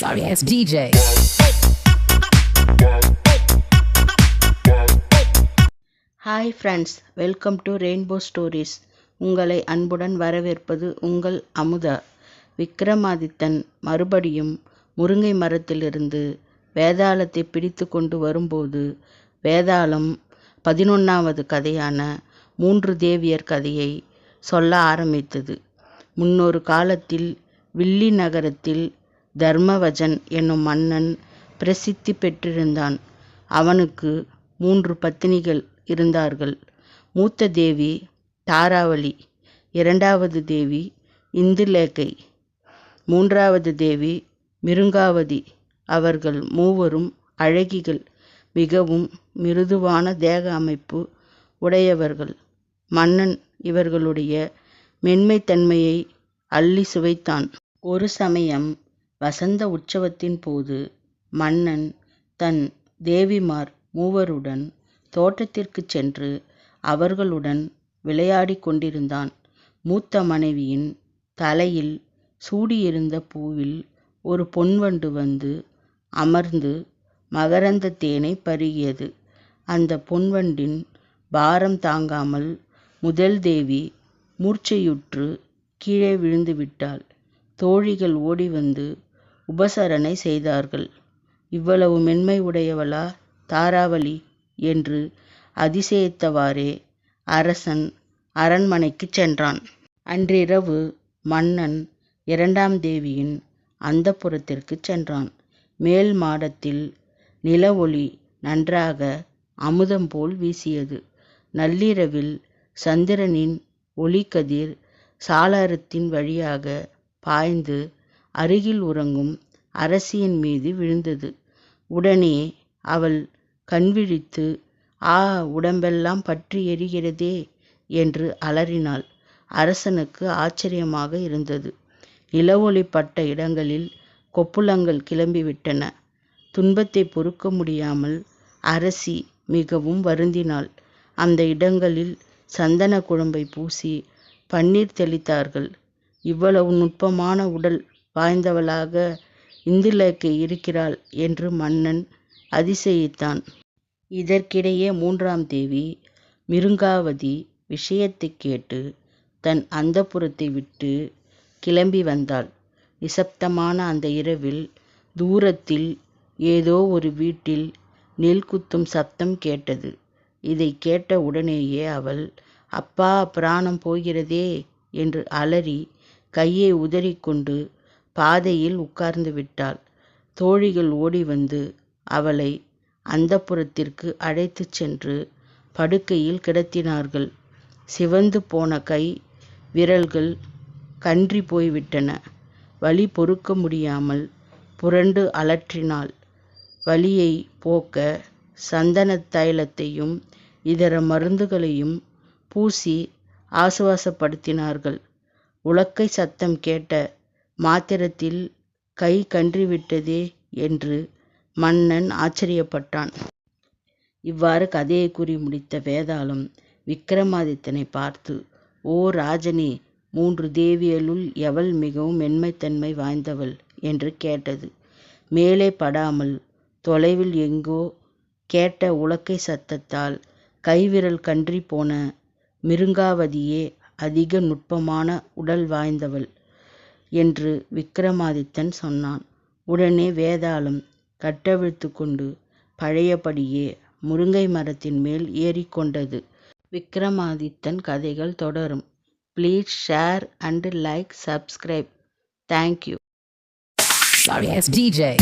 Sorry ass DJ. Hi friends welcome to rainbow stories உங்களை அன்புடன் வரவேற்பது உங்கள் அமுதா. விக்ரமாதித்தன் மறுபடியும் முருங்கை மரத்திலிருந்து வேதாளத்தை பிடித்து கொண்டு வரும்போது வேதாளம் பதினொன்றாவது கதையான மூன்று தேவியர் கதையை சொல்ல ஆரம்பித்தது. முன்னொரு காலத்தில் வில்லி நகரத்தில் தர்மவஜன் என்னும் மன்னன் பிரசித்தி பெற்றிருந்தான். அவனுக்கு மூன்று பத்தினிகள் இருந்தார்கள். மூத்த தேவி தாராவளி இரண்டாவது தேவி இந்துலேகை மூன்றாவது தேவி மிருங்காவதி. அவர்கள் மூவரும் அழகிகள் மிகவும் மிருதுவான தேக அமைப்பு உடையவர்கள். மன்னன் இவர்களுடைய மென்மைத்தன்மையை அள்ளி சுவைத்தான். ஒரு சமயம் வசந்த உற்சவத்தின் போது மன்னன் தன் தேவிமார் மூவருடன் தோட்டத்திற்குச் சென்று அவர்களுடன் விளையாடிக் கொண்டிருந்தான். மூத்த மனைவியின் தலையில் சூடியிருந்த பூவில் ஒரு பொன்வண்டு வந்து அமர்ந்து மகரந்த தேனை பருகியது. அந்த பொன்வண்டின் பாரம் தாங்காமல் முதல் தேவி மூர்ச்சையுற்று கீழே விழுந்து விட்டாள். தோழிகள் ஓடி வந்து உபசரணை செய்தார்கள். இவ்வளவு மென்மை உடையவளா தாராவளி என்று அதிசயித்தவாறே அரசன் அரண்மனைக்குச் சென்றான். அன்றிரவு மன்னன் இரண்டாம் தேவியின் அந்தப்புரத்திற்குச் சென்றான். மேல் மாடத்தில் நில ஒளி நன்றாக அமுதம் போல் வீசியது. நள்ளிரவில் சந்திரனின் ஒளிக்கதிர் சாளரத்தின் வழியாக பாய்ந்து அருகில் உறங்கும் அரசியின் மீது விழுந்தது. உடனே அவள் கண்விழித்து ஆ உடம்பெல்லாம் பற்றி எரிகிறதே என்று அலறினாள். அரசனுக்கு ஆச்சரியமாக இருந்தது. நிலவொளி பட்ட இடங்களில் கொப்புளங்கள் கிளம்பிவிட்டன. துன்பத்தை பொறுக்க முடியாமல் அரசி மிகவும் வருந்தினாள். அந்த இடங்களில் சந்தன குழம்பை பூசி பன்னீர் தெளித்தார்கள். இவ்வளவு நுட்பமான உடல் வாய்ந்தவளாக இந்துலேக்கை இருக்கிறாள் என்று மன்னன் அதிசயித்தான். இதற்கிடையே மூன்றாம் தேவி மிருங்காவதி விஷயத்தைக் கேட்டு தன் அந்தப்புரத்தை விட்டு கிளம்பி வந்தாள். நிசப்தமான அந்த இரவில் தூரத்தில் ஏதோ ஒரு வீட்டில் நெல் குத்தும் சப்தம் கேட்டது. இதை கேட்ட உடனேயே அவள் அப்பா பிராணம் போகிறதே என்று அலறி கையை உதறிக்கொண்டு பாதையில் உட்கார்ந்து விட்டாள். தோழிகள் ஓடி வந்து அவளை அந்தப்புரத்திற்கு அழைத்துச் சென்று படுக்கையில் கிடத்தினார்கள். சிவந்து போன கை விரல்கள் கன்றி போய்விட்டன. வலி பொறுக்க முடியாமல் புரண்டு அலற்றினாள். வலியை போக்க சந்தனத் தைலத்தையும் இதர மருந்துகளையும் பூசி ஆசுவாசப்படுத்தினார்கள். உலக்கை சத்தம் கேட்ட மாத்திரத்தில் கை கன்றிவிட்டதே என்று மன்னன் ஆச்சரியப்பட்டான். இவ்வாறு கதையை கூறி முடித்த வேதாளம் விக்ரமாதித்தனை பார்த்து ஓ ராஜனே மூன்று தேவியலுள் எவள் மிகவும் மென்மைத்தன்மை வாய்ந்தவள்? என்று கேட்டது. மேலே படாமல் தொலைவில் எங்கோ கேட்ட உலக்கை சத்தத்தால் கைவிரல் கன்றி போன மிருங்காவதியே அதிக நுட்பமான உடல் வாய்ந்தவள். என்று விக்ரமாதித்தன் சொன்னான். உடனே வேதாளம் கட்டவிழ்த்து கொண்டு பழையபடியே முருங்கை மரத்தின் மேல் ஏறிக்கொண்டது விக்ரமாதித்தன் கதைகள் தொடரும். Please share and like subscribe thank you Sorry ass DJ.